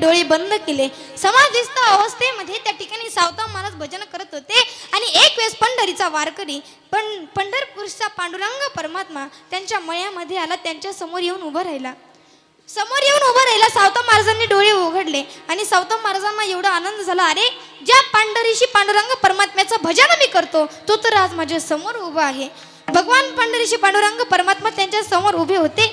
डोळे बंद केले. समाधिस्थ अवस्थेमध्ये त्या ठिकाणी सावता महाराज भजन करत होते आणि एक वेळेस पंढरीचा वारकरी पण पंढरपूरचा पांडुरंग परमात्मा त्यांच्या मळ्यामध्ये आला त्यांच्यासमोर येऊन उभा राहिला. समोर येऊन उभा राहिला सावता महाराजांनी डोळे उघडले आणि सावता महाराजांना एवढा आनंद झाला अरे ज्या पांढरीशी पांडुरंग परमात्म्याचं भजन मी करतो तो तर आज माझ्यासमोर उभा आहे. भगवान पांढरीशी पांडुरंग परमात्मा त्यांच्यासमोर उभे होते.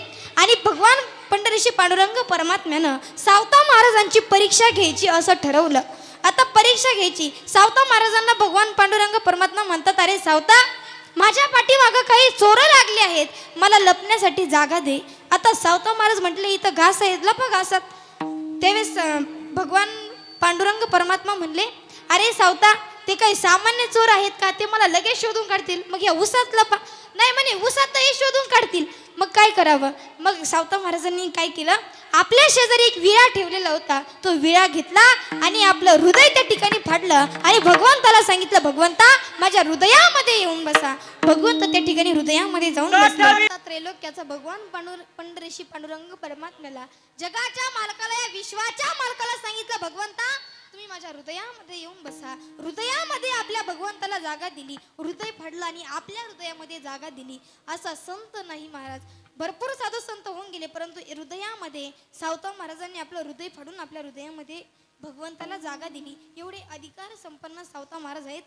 दिवशी पांडुरंग परमात्म्यानं सावता महाराजांची परीक्षा घ्यायची असं ठरवलं. आता परीक्षा घ्यायची. सावता महाराजांना भगवान पांडुरंग परमात्मा म्हणतात अरे सावता माझ्या पाठीमागं काही चोरं लागले आहेत. मला लपण्यासाठी जागा दे. आता सावता महाराज म्हटले इथं घास आहेत लप घासात. त्यावेळेस भगवान पांडुरंग परमात्मा म्हणले अरे सावता ते काही सामान्य चोर आहेत का? ते मला लगेच शोधून काढतील. मग या उसात लपा. नाही म्हणे उसात हे शोधून काढतील. मग काय करावं? मग सावता महाराजांनी काय केलं? आपल्या शेजारी एक विळा ठेवलेला होता. तो विळा घेतला आणि आपलं हृदय त्या ठिकाणी फाडलं आणि भगवंताला सांगितलं भगवंता माझ्या हृदयामध्ये येऊन बसा. भगवंत त्या ठिकाणी हृदयामध्ये जाऊन बसला. त्रैलोक्याचा भगवान पांडुर पंढरीशी पांडुरंग परमात्म्याला जगाच्या मालकाला या विश्वाच्या मालकाला सांगितलं भगवंता तुम्ही माझ्या हृदयामध्ये येऊन बसा. हृदयामध्ये आपल्या भगवंताला जागा दिली. हृदय फाडलं आणि आपल्या हृदयामध्ये जागा दिली. असा संत नाही महाराज. भरपूर साधू केले परंतु हृदयामध्ये सावता महाराजांनी आपलं हृदय फाडून आपल्या हृदयामध्ये भगवंताला जागा दिली. एवढे अधिकार संपन्न सावता महाराज आहेत.